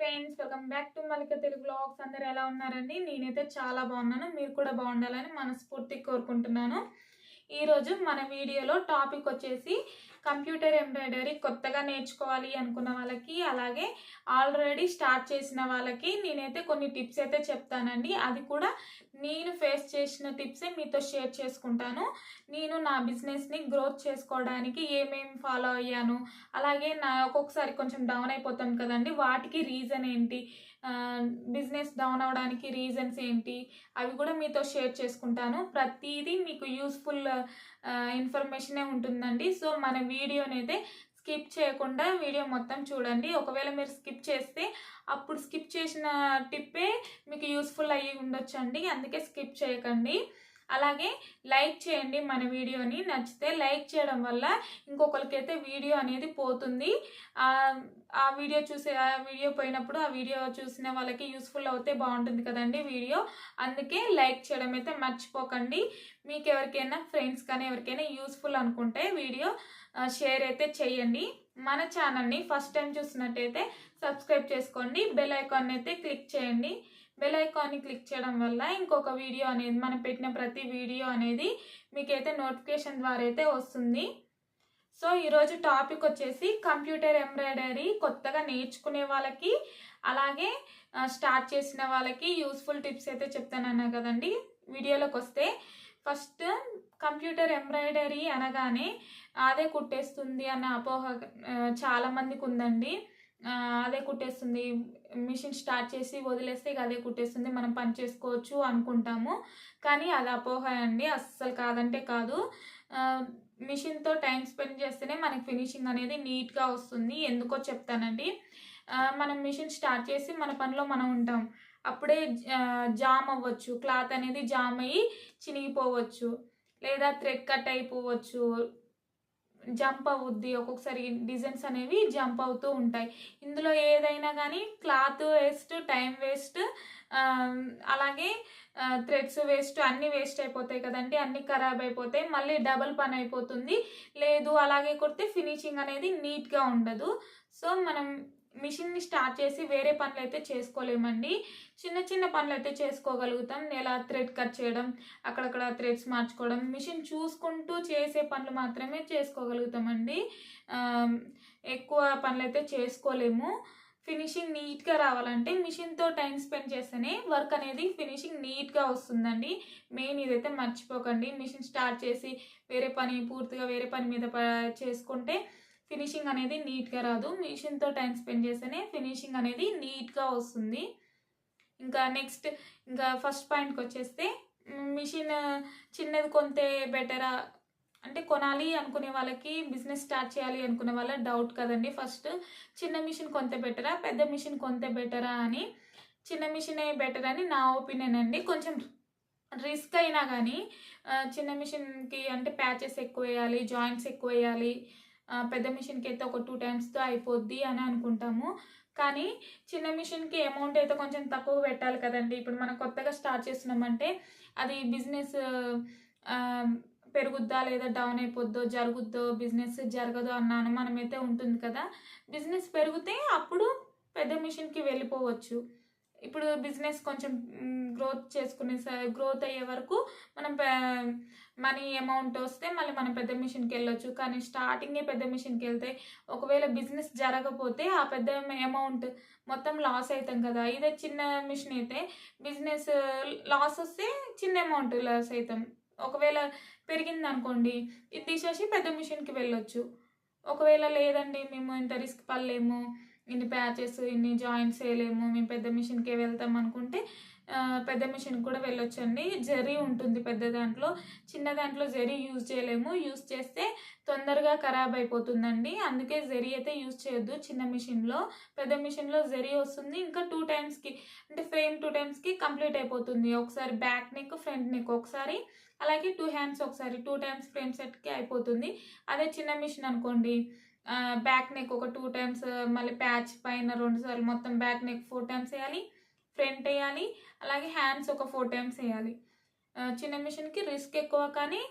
Friends welcome back to Mallika Telugu blogs అందరు ఎలా ఉన్నారండి? నేనైతే చాలా బాగున్నాను. మీరు కూడా బాగుండాలని మనస్ఫూర్తి కోరుకుంటున్నాను. ఈరోజు మన వీడియోలో టాపిక్ వచ్చేసి కంప్యూటర్ ఎంబ్రాయిడరీ కొత్తగా నేర్చుకోవాలి అనుకున్న వాళ్ళకి అలాగే ఆల్రెడీ స్టార్ట్ చేసిన వాళ్ళకి నేనైతే కొన్ని టిప్స్ అయితే చెప్తానండి. అది కూడా నేను ఫేస్ చేసిన టిప్సే మీతో షేర్ చేసుకుంటాను. నేను నా బిజినెస్ని గ్రోత్ చేసుకోవడానికి ఏమేమి ఫాలో అయ్యాను అలాగే నా ఒక్కొక్కసారి కొంచెం డౌన్ అయిపోతాం కదండి వాటికి రీజన్ ఏంటి? బిజినెస్ డౌన్ అవడానికి రీజన్స్ ఏంటి? అవి కూడా మీతో షేర్ చేసుకుంటాను. ప్రతిదీ మీకు యూస్ఫుల్ ఇన్ఫర్మేషనే ఉంటుందండి. సో మన వీడియోనైతే స్కిప్ చేయకుండా వీడియో మొత్తం చూడండి. ఒకవేళ మీరు స్కిప్ చేస్తే అప్పుడు స్కిప్ చేసిన టిప్పే మీకు యూస్ఫుల్ అయ్యి ఉండొచ్చండి. అందుకే స్కిప్ చేయకండి. అలాగే లైక్ చేయండి మన వీడియోని. నచ్చితే లైక్ చేయడం వల్ల ఇంకొకరికైతే వీడియో అనేది పోతుంది. ఆ వీడియో చూసే ఆ వీడియో పోయినప్పుడు ఆ వీడియో చూసిన వాళ్ళకి యూస్ఫుల్ అవుతే బాగుంటుంది కదండి వీడియో. అందుకే లైక్ చేయడం అయితే మర్చిపోకండి. మీకు ఎవరికైనా ఫ్రెండ్స్ కానీ ఎవరికైనా యూస్ఫుల్ అనుకుంటే వీడియో షేర్ అయితే చేయండి. మన ఛానల్ని ఫస్ట్ టైం చూసినట్టయితే సబ్స్క్రైబ్ చేసుకోండి. బెల్ ఐకాన్ అయితే క్లిక్ చేయండి. బెల్ ఐకాన్ని క్లిక్ చేయడం వల్ల ఇంకొక వీడియో అనేది మనం పెట్టిన ప్రతి వీడియో అనేది మీకైతే నోటిఫికేషన్ ద్వారా అయితే వస్తుంది. సో ఈరోజు టాపిక్ వచ్చేసి కంప్యూటర్ ఎంబ్రాయిడరీ కొత్తగా నేర్చుకునే వాళ్ళకి అలాగే స్టార్ట్ చేసిన వాళ్ళకి యూస్ఫుల్ టిప్స్ అయితే చెప్తానన్నా కదండి. వీడియోలోకి వస్తే ఫస్ట్ కంప్యూటర్ ఎంబ్రాయిడరీ అనగానే అదే కుట్టేస్తుంది అన్న అపోహ చాలామందికి ఉందండి. అదే కుట్టేస్తుంది. మిషన్ స్టార్ట్ చేసి వదిలేస్తే ఇక అదే కుట్టేస్తుంది. మనం పని చేసుకోవచ్చు అనుకుంటాము. కానీ అది అపోహ అండి అస్సలు కాదంటే కాదు. మిషన్తో టైం స్పెండ్ చేస్తేనే మనకి ఫినిషింగ్ అనేది నీట్గా వస్తుంది. ఎందుకో చెప్తానండి. మనం మిషన్ స్టార్ట్ చేసి మన పనిలో మనం ఉంటాం. అప్పుడే జామ్ అవ్వచ్చు. క్లాత్ అనేది జామ్ అయ్యి చినిగిపోవచ్చు. లేదా థ్రెడ్ కట్ అయిపోవచ్చు. జంప్ అవుద్ది ఒక్కొక్కసారి డిజైన్స్ అనేవి జంప్ అవుతూ ఉంటాయి. ఇందులో ఏదైనా కానీ క్లాత్ వేస్ట్ టైం వేస్ట్ అలాగే థ్రెడ్స్ వేస్ట్ అన్నీ వేస్ట్ అయిపోతాయి కదండి అన్నీ ఖరాబ్ అయిపోతాయి మళ్ళీ డబల్ పని అయిపోతుంది. లేదు అలాగే కొడితే ఫినిషింగ్ అనేది నీట్గా ఉండదు. సో మనం మిషన్ని స్టార్ట్ చేసి వేరే పనులు అయితే చేసుకోలేమండి. చిన్న చిన్న పనులు అయితే చేసుకోగలుగుతాం. ఎలా థ్రెడ్ కట్ చేయడం అక్కడక్కడ థ్రెడ్స్ మార్చుకోవడం మిషన్ చూసుకుంటూ చేసే పనులు మాత్రమే చేసుకోగలుగుతామండి. ఎక్కువ పనులు అయితే చేసుకోలేము. ఫినిషింగ్ నీట్గా రావాలంటే మిషన్తో టైం స్పెండ్ చేస్తేనే వర్క్ అనేది ఫినిషింగ్ నీట్గా వస్తుందండి. మెయిన్ ఇదైతే మర్చిపోకండి. మిషన్ స్టార్ట్ చేసి వేరే పని పూర్తిగా వేరే పని మీద చేసుకుంటే ఫినిషింగ్ అనేది నీట్గా రాదు. మిషన్తో టైం స్పెండ్ చేస్తేనే ఫినిషింగ్ అనేది నీట్గా వస్తుంది. ఇంకా నెక్స్ట్ ఇంకా ఫస్ట్ పాయింట్కి వచ్చేస్తే మిషన్ చిన్నది కొంతే బెటరా? అంటే కొనాలి అనుకునే వాళ్ళకి బిజినెస్ స్టార్ట్ చేయాలి అనుకునే వాళ్ళ డౌట్ కదండి. ఫస్ట్ చిన్న మిషన్ కొంత బెటరా? పెద్ద మిషన్ కొంత బెటరా అని. చిన్న మిషనే బెటర్ అని నా ఒపీనియన్ అండి. కొంచెం రిస్క్ అయినా కానీ చిన్న మిషన్కి అంటే ప్యాచెస్ ఎక్కువ వేయాలి జాయింట్స్ ఎక్కువ వేయాలి పెద్ద మిషన్కి అయితే ఒక టూ టైమ్స్తో అయిపోద్ది అని అనుకుంటాము. కానీ చిన్న మిషన్కి అమౌంట్ అయితే కొంచెం తక్కువ పెట్టాలి కదండి. ఇప్పుడు మనం కొత్తగా స్టార్ట్ చేస్తున్నామంటే అది బిజినెస్ పెరుగుద్దా లేదా డౌన్ అయిపోద్దో జరుగుద్దో బిజినెస్ జరగదు అన్న అనుమానం అయితే ఉంటుంది కదా. బిజినెస్ పెరిగితే అప్పుడు పెద్ద మిషన్కి వెళ్ళిపోవచ్చు. ఇప్పుడు బిజినెస్ కొంచెం గ్రోత్ చేసుకునే గ్రోత్ అయ్యే వరకు మనం మనీ అమౌంట్ వస్తే మళ్ళీ మనం పెద్ద మిషన్కి వెళ్ళొచ్చు. కానీ స్టార్టింగే పెద్ద మిషన్కి వెళ్తే ఒకవేళ బిజినెస్ జరగకపోతే ఆ పెద్ద అమౌంట్ మొత్తం లాస్ అవుతాం కదా. ఇదే చిన్న మిషన్ అయితే బిజినెస్ లాస్ వస్తే చిన్న అమౌంట్ లాస్ అవుతాం ఒకవేళ పెరిగింది అనుకోండి ఇది తీసేసి పెద్ద మిషన్కి వెళ్ళొచ్చు. ఒకవేళ లేదండి మేము ఇంత రిస్క్ పడలేము. ఇన్ని ప్యాచెస్ ఇన్ని జాయింట్స్ వేయలేము మేము పెద్ద మిషన్కే వెళ్తాం అనుకుంటే పెద్ద మిషన్ కూడా వెళ్ళొచ్చండి. జరీ ఉంటుంది పెద్ద దాంట్లో. చిన్న దాంట్లో జరీ యూజ్ చేయలేము. యూజ్ చేస్తే తొందరగా ఖరాబ్ అయిపోతుందండి. అందుకే జరీ అయితే యూజ్ చేయొద్దు చిన్న మిషన్లో. పెద్ద మిషన్లో జరీ వస్తుంది. ఇంకా టూ టైమ్స్కి అంటే ఫ్రేమ్ టూ టైమ్స్కి కంప్లీట్ అయిపోతుంది. ఒకసారి బ్యాక్ నెక్ ఫ్రంట్ నెక్ ఒకసారి అలాగే టూ హ్యాండ్స్ ఒకసారి టూ టైమ్స్ ఫ్రేమ్ సెట్కి అయిపోతుంది. అదే చిన్న మిషన్ అనుకోండి. బ్యాక్ నెక్ ఒక టూ టైమ్స్ మళ్ళీ ప్యాచ్ పైన రెండు సార్లు మొత్తం బ్యాక్ నెక్ ఫోర్ టైమ్స్ వేయాలి ఫ్రంట్ వేయాలి అలాగే హ్యాండ్స్ ఒక ఫోర్ టైమ్స్ వేయాలి. చిన్న మిషన్కి రిస్క్ ఎక్కువ కానీ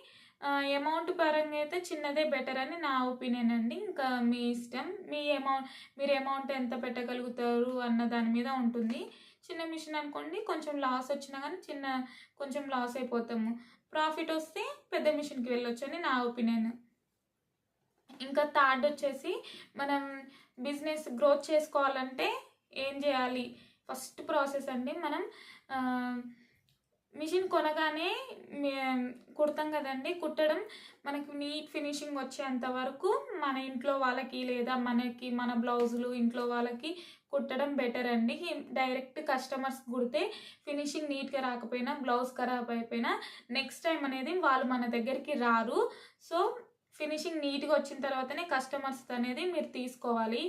అమౌంట్ పరంగా అయితే చిన్నదే బెటర్ అని నా ఒపీనియన్ అండి. ఇంకా మీ ఇష్టం మీ అమౌంట్ మీరు అమౌంట్ ఎంత పెట్టగలుగుతారు అన్న దాని మీద ఉంటుంది. చిన్న మిషన్ అనుకోండి కొంచెం లాస్ వచ్చినా కానీ చిన్న కొంచెం లాస్ అయిపోతాము. ప్రాఫిట్ వస్తే పెద్ద మిషన్కి వెళ్ళొచ్చు అని నా ఒపీనియన్ ఇంకా థర్డ్ వచ్చేసి మనం బిజినెస్ గ్రోత్ చేసుకోవాలంటే ఏం చేయాలి? ఫస్ట్ ప్రాసెస్ అండి మనం మిషన్ కొనగానే కుడతాం కదండి. కుట్టడం మనకి నీట్ ఫినిషింగ్ వచ్చేంత వరకు మన ఇంట్లో వాళ్ళకి లేదా మనకి మన బ్లౌజులు ఇంట్లో వాళ్ళకి కుట్టడం బెటర్ అండి. డైరెక్ట్ కస్టమర్స్ కుడితే ఫినిషింగ్ నీట్గా రాకపోయినా బ్లౌజ్ ఖరాబ్ అయిపోయినా నెక్స్ట్ టైం అనేది వాళ్ళు మన దగ్గరికి రారు. సో ఫినిషింగ్ నీట్గా వచ్చిన తర్వాతనే కస్టమర్స్ అనేది మీరు తీసుకోవాలి.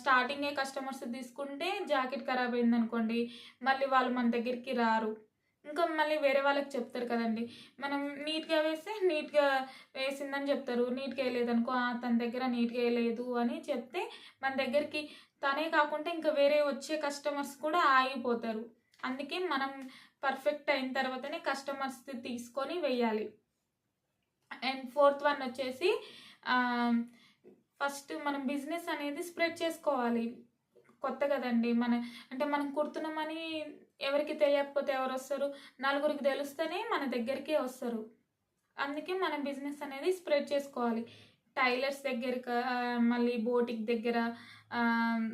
స్టార్టింగే కస్టమర్స్ తీసుకుంటే జాకెట్ ఖరాబ్ అయిందనుకోండి మళ్ళీ వాళ్ళు మన దగ్గరికి రారు. ఇంకా మళ్ళీ వేరే వాళ్ళకి చెప్తారు కదండి మనం నీట్గా వేస్తే నీట్గా వేసిందని చెప్తారు. నీట్గా వేయలేదనుకో తన దగ్గర నీట్గా వేయలేదు అని చెప్తే మన దగ్గరికి తనే కాకుండా ఇంకా వేరే వచ్చే కస్టమర్స్ కూడా ఆగిపోతారు. అందుకే మనం పర్ఫెక్ట్ అయిన తర్వాతనే కస్టమర్స్ తీసుకొని వెయ్యాలి అండ్ ఫోర్త్ వన్ వచ్చేసి um, ఫస్ట్ మనం బిజినెస్ అనేది స్ప్రెడ్ చేసుకోవాలి. కొత్త కదండి. మన అంటే మనం కుడుతున్నామని ఎవరికి తెలియకపోతే ఎవరు వస్తారు? నలుగురికి తెలిస్తేనే మన దగ్గరికే వస్తారు. అందుకే మన బిజినెస్ అనేది స్ప్రెడ్ చేసుకోవాలి. టైలర్స్ దగ్గర మళ్ళీ బోటిక్ దగ్గర um,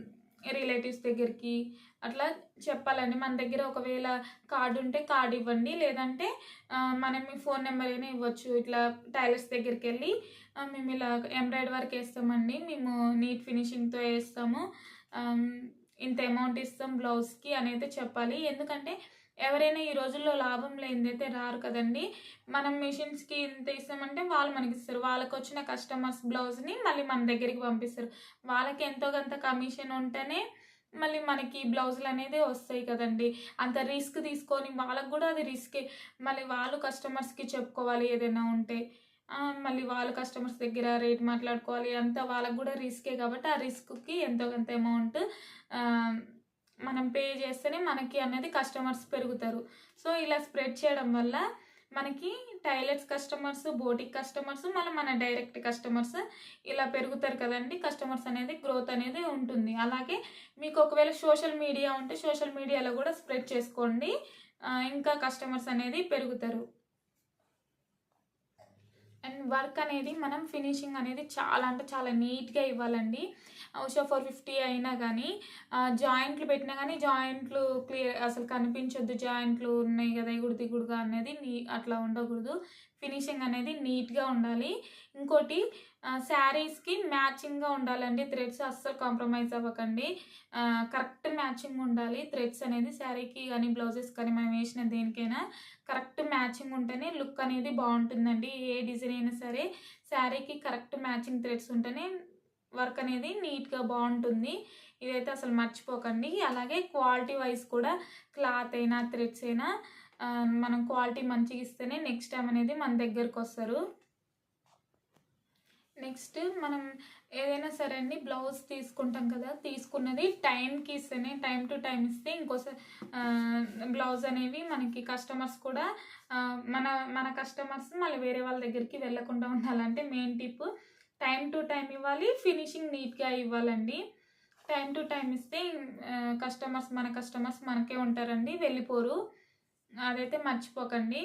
రిలేటివ్స్ దగ్గరికి అట్లా చెప్పాలండి. మన దగ్గర ఒకవేళ కార్డు ఉంటే కార్డు ఇవ్వండి. లేదంటే మనం మీ ఫోన్ నెంబర్ అయినా ఇవ్వచ్చు. ఇట్లా టైలర్స్ దగ్గరికి వెళ్ళి మేము ఇలా ఎంబ్రాయిడరీ వర్క్ వేస్తామండి మేము నీట్ ఫినిషింగ్తో వేస్తాము ఇంత అమౌంట్ ఇస్తాం బ్లౌజ్కి అనేది చెప్పాలి. ఎందుకంటే ఎవరైనా ఈ రోజుల్లో లాభం లేనిదైతే రారు కదండి. మనం మిషన్స్కి ఇంత ఇస్తామంటే వాళ్ళు మనకి ఇస్తారు వాళ్ళకి వచ్చిన కస్టమర్స్ బ్లౌజ్ని మళ్ళీ మన దగ్గరికి పంపిస్తారు. వాళ్ళకి ఎంతో కొంత కమిషన్ ఉంటేనే మళ్ళీ మనకి బ్లౌజులు అనేది వస్తాయి కదండి. అంత రిస్క్ తీసుకొని వాళ్ళకు కూడా అది రిస్కే మళ్ళీ వాళ్ళు కస్టమర్స్కి చెప్పుకోవాలి ఏదైనా ఉంటే. మళ్ళీ వాళ్ళు కస్టమర్స్ దగ్గర రేట్ మాట్లాడుకోవాలి అంతా వాళ్ళకి కూడా రిస్కే కాబట్టి ఆ రిస్క్కి ఎంతో కొంత అమౌంట్ మనం పే చేస్తేనే మనకి అనేది కస్టమర్స్ పెరుగుతారు. సో ఇలా స్ప్రెడ్ చేయడం వల్ల మనకి టైలెట్స్ కస్టమర్స్ బోటిక్ కస్టమర్స్ మళ్ళీ మన డైరెక్ట్ కస్టమర్స్ ఇలా పెరుగుతారు కదండి. కస్టమర్స్ అనేది గ్రోత్ అనేది ఉంటుంది. అలాగే మీకు ఒకవేళ సోషల్ మీడియా ఉంటే సోషల్ మీడియాలో కూడా స్ప్రెడ్ చేసుకోండి. ఇంకా కస్టమర్స్ అనేది పెరుగుతారు. అండ్ వర్క్ అనేది మనం ఫినిషింగ్ అనేది చాలా అంటే చాలా నీట్గా ఇవ్వాలండి. ఉషా ఫోర్ ఫిఫ్టీ అయినా కానీ జాయింట్లు పెట్టినా కానీ జాయింట్లు క్లియర్ అసలు కనిపించొద్దు. జాయింట్లు ఉన్నాయి కదా ఇగుడు దిగుడుగా అనేది నీ అట్లా ఉండకూడదు. ఫినిషింగ్ అనేది నీట్గా ఉండాలి. ఇంకోటి శారీస్కి మ్యాచింగ్గా ఉండాలండి. థ్రెడ్స్ అస్సలు కాంప్రమైజ్ అవ్వకండి. కరెక్ట్ మ్యాచింగ్ ఉండాలి. థ్రెడ్స్ అనేది శారీకి కానీ బ్లౌజెస్ కానీ మనం వేసిన దేనికైనా కరెక్ట్ మ్యాచింగ్ ఉంటేనే లుక్ అనేది బాగుంటుందండి. ఏ డిజైన్ అయినా సరే శారీకి కరెక్ట్ మ్యాచింగ్ థ్రెడ్స్ ఉంటేనే వర్క్ అనేది నీట్గా బాగుంటుంది. ఇదైతే అసలు మర్చిపోకండి. అలాగే క్వాలిటీ వైజ్ కూడా క్లాత్ అయినా థ్రెడ్స్ అయినా మనం క్వాలిటీ మంచిగా ఇస్తేనే నెక్స్ట్ టైం అనేది మన దగ్గరకు వస్తారు. నెక్స్ట్ మనం ఏదైనా సరే అండి బ్లౌజ్ తీసుకుంటాం కదా తీసుకున్నది టైంకి ఇస్తేనే టైం టు టైం ఇస్తే ఇంకోసారి బ్లౌజ్ అనేవి మనకి కస్టమర్స్ కూడా మన మన కస్టమర్స్ మళ్ళీ వేరే వాళ్ళ దగ్గరికి వెళ్ళకుండా ఉండాలంటే main tip time to time ఇవ్వాలి ఫినిషింగ్ నీట్గా ఇవ్వాలండి. టైం టు టైం ఇస్తే కస్టమర్స్ మన కస్టమర్స్ మనకే ఉంటారండి వెళ్ళిపోరు. అదైతే మర్చిపోకండి.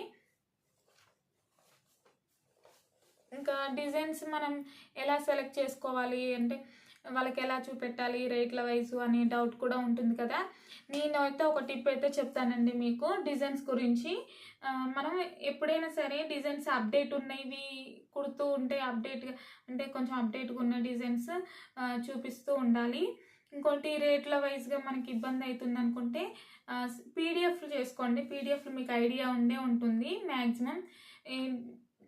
ఇంకా డిజైన్స్ మనం ఎలా సెలెక్ట్ చేసుకోవాలి అంటే వాళ్ళకి ఎలా చూపెట్టాలి రేట్ల వైజు అని డౌట్ కూడా ఉంటుంది కదా. నేను అయితే ఒక టిప్ అయితే చెప్తానండి మీకు. డిజైన్స్ గురించి మనం ఎప్పుడైనా సరే డిజైన్స్ అప్డేట్ ఉన్నవి కుడుతూ ఉంటే అప్డేట్గా అంటే కొంచెం అప్డేట్గా ఉన్న డిజైన్స్ చూపిస్తూ ఉండాలి. ఇంకోటి రేట్ల వైజ్గా మనకి ఇబ్బంది అవుతుంది అనుకుంటే పీడిఎఫ్లు చేసుకోండి. పీడిఎఫ్లు మీకు ఐడియా ఉండే ఉంటుంది. Maximum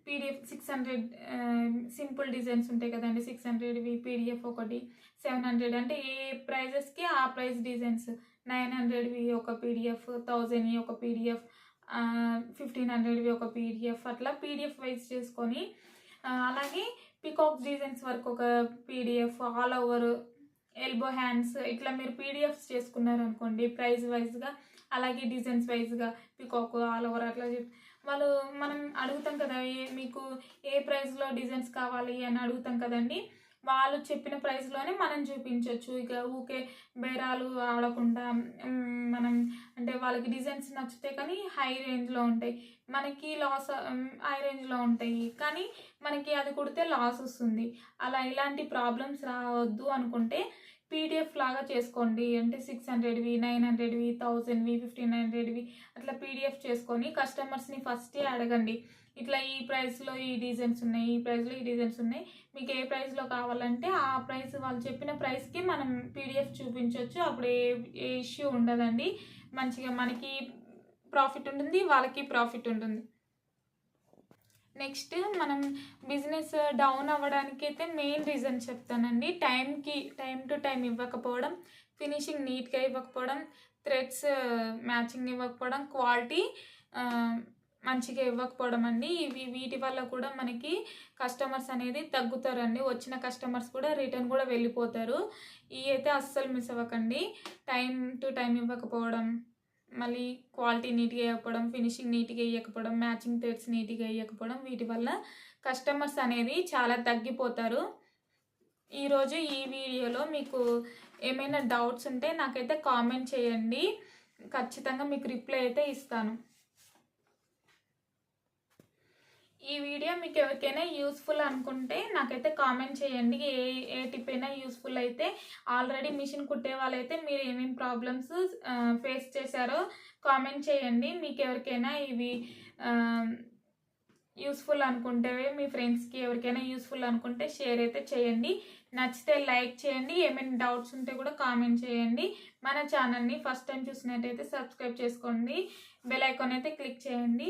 PDF six hundred simple designs ఉంటాయి కదండి. సిక్స్ హండ్రెడ్వి పీడిఎఫ్ ఒకటి సెవెన్ హండ్రెడ్ అంటే ఏ ప్రైజెస్కి ఆ ప్రైస్ డిజైన్స్ నైన్ హండ్రెడ్వి ఒక పీడిఎఫ్ థౌజండ్వి ఒక పీడిఎఫ్ ఫిఫ్టీన్ హండ్రెడ్వి ఒక పీడిఎఫ్ అట్లా పీడిఎఫ్ వైజ్ చేసుకొని అలాగే పికాక్ డిజైన్స్ వరకు ఒక PDF all over elbow hands ఇట్లా మీరు పీడిఎఫ్స్ చేసుకున్నారు అనుకోండి ప్రైస్ వైజ్గా అలాగే డిజైన్స్ వైజ్గా పికాక్ ఆల్ ఓవర్ అట్లా వాళ్ళు మనం అడుగుతాం కదా ఏ మీకు ఏ ప్రైస్లో డిజైన్స్ కావాలి అని అడుగుతాం కదండి. వాళ్ళు చెప్పిన ప్రైస్లోనే మనం చూపించవచ్చు ఇక ఊకే బేరాలు ఆడకుండా మనం అంటే వాళ్ళకి డిజైన్స్ నచ్చితే కానీ హై రేంజ్లో ఉంటాయి. మనకి లాస్ హై రేంజ్లో ఉంటాయి. కానీ మనకి అది కుడితే లాస్ వస్తుంది. అలా ఇలాంటి ప్రాబ్లమ్స్ రావద్దు అనుకుంటే పీడిఎఫ్ లాగా చేసుకోండి. అంటే సిక్స్ హండ్రెడ్వి నైన్ హండ్రెడ్వి థౌజండ్వి ఫిఫ్టీన్ హండ్రెడ్వి అట్లా పీడిఎఫ్ చేసుకొని కస్టమర్స్ని ఫస్టే అడగండి. ఇట్లా ఈ ప్రైస్లో ఈ డిజైన్స్ ఉన్నాయి ఈ ప్రైస్లో ఈ డిజైన్స్ ఉన్నాయి. మీకు ఏ ప్రైస్లో కావాలంటే ఆ ప్రైస్ వాళ్ళు చెప్పిన ప్రైస్కి మనం పీడిఎఫ్ చూపించవచ్చు అప్పుడు ఏ ఏ ఇష్యూ ఉండదండి. మంచిగా మనకి ప్రాఫిట్ ఉంటుంది వాళ్ళకి ప్రాఫిట్ ఉంటుంది. నెక్స్ట్ మనం బిజినెస్ డౌన్ అవ్వడానికి అయితే మెయిన్ రీజన్ చెప్తానండి టైంకి టైం టు టైం ఇవ్వకపోవడం ఫినిషింగ్ నీట్గా ఇవ్వకపోవడం థ్రెడ్స్ మ్యాచింగ్ uh, ఇవ్వకపోవడం క్వాలిటీ uh, మంచిగా ఇవ్వకపోవడం అండి. ఇవి వీటి వల్ల కూడా మనకి కస్టమర్స్ అనేది తగ్గుతారండి. వచ్చిన కస్టమర్స్ కూడా రిటర్న్ కూడా వెళ్ళిపోతారు. ఇవి అయితే అస్సలు మిస్ అవ్వకండి. టైం టు టైం ఇవ్వకపోవడం మళ్ళీ క్వాలిటీ నీట్గా ఇవ్వకపోవడం ఫినిషింగ్ నీట్గా ఇవ్వకపోవడం మ్యాచింగ్ థ్రెడ్స్ నీట్గా ఇవ్వకపోవడం వీటి వల్ల కస్టమర్స్ అనేది చాలా తగ్గిపోతారు. ఈరోజు ఈ వీడియోలో మీకు ఏమైనా డౌట్స్ ఉంటే నాకైతే కామెంట్ చేయండి. ఖచ్చితంగా మీకు రిప్లై అయితే ఇస్తాను. ఈ వీడియో మీకు ఎవరికైనా యూస్ఫుల్ అనుకుంటే నాకైతే కామెంట్ చేయండి. ఏ ఏ టిప్ అయినా యూస్ఫుల్ అయితే ఆల్రెడీ మిషన్ కుట్టే వాళ్ళైతే మీరు ఏమేమి ప్రాబ్లమ్స్ ఫేస్ చేశారో కామెంట్ చేయండి. మీకు ఎవరికైనా ఇవి యూస్ఫుల్ అనుకుంటే మీ ఫ్రెండ్స్కి ఎవరికైనా యూస్ఫుల్ అనుకుంటే షేర్ అయితే చేయండి. నచ్చితే లైక్ చేయండి. ఏమైనా డౌట్స్ ఉంటే కూడా కామెంట్ చేయండి. మన ఛానల్ని ఫస్ట్ టైం చూసినట్టయితే సబ్స్క్రైబ్ చేసుకోండి. బెల్ ఐకాన్ అయితే క్లిక్ చేయండి.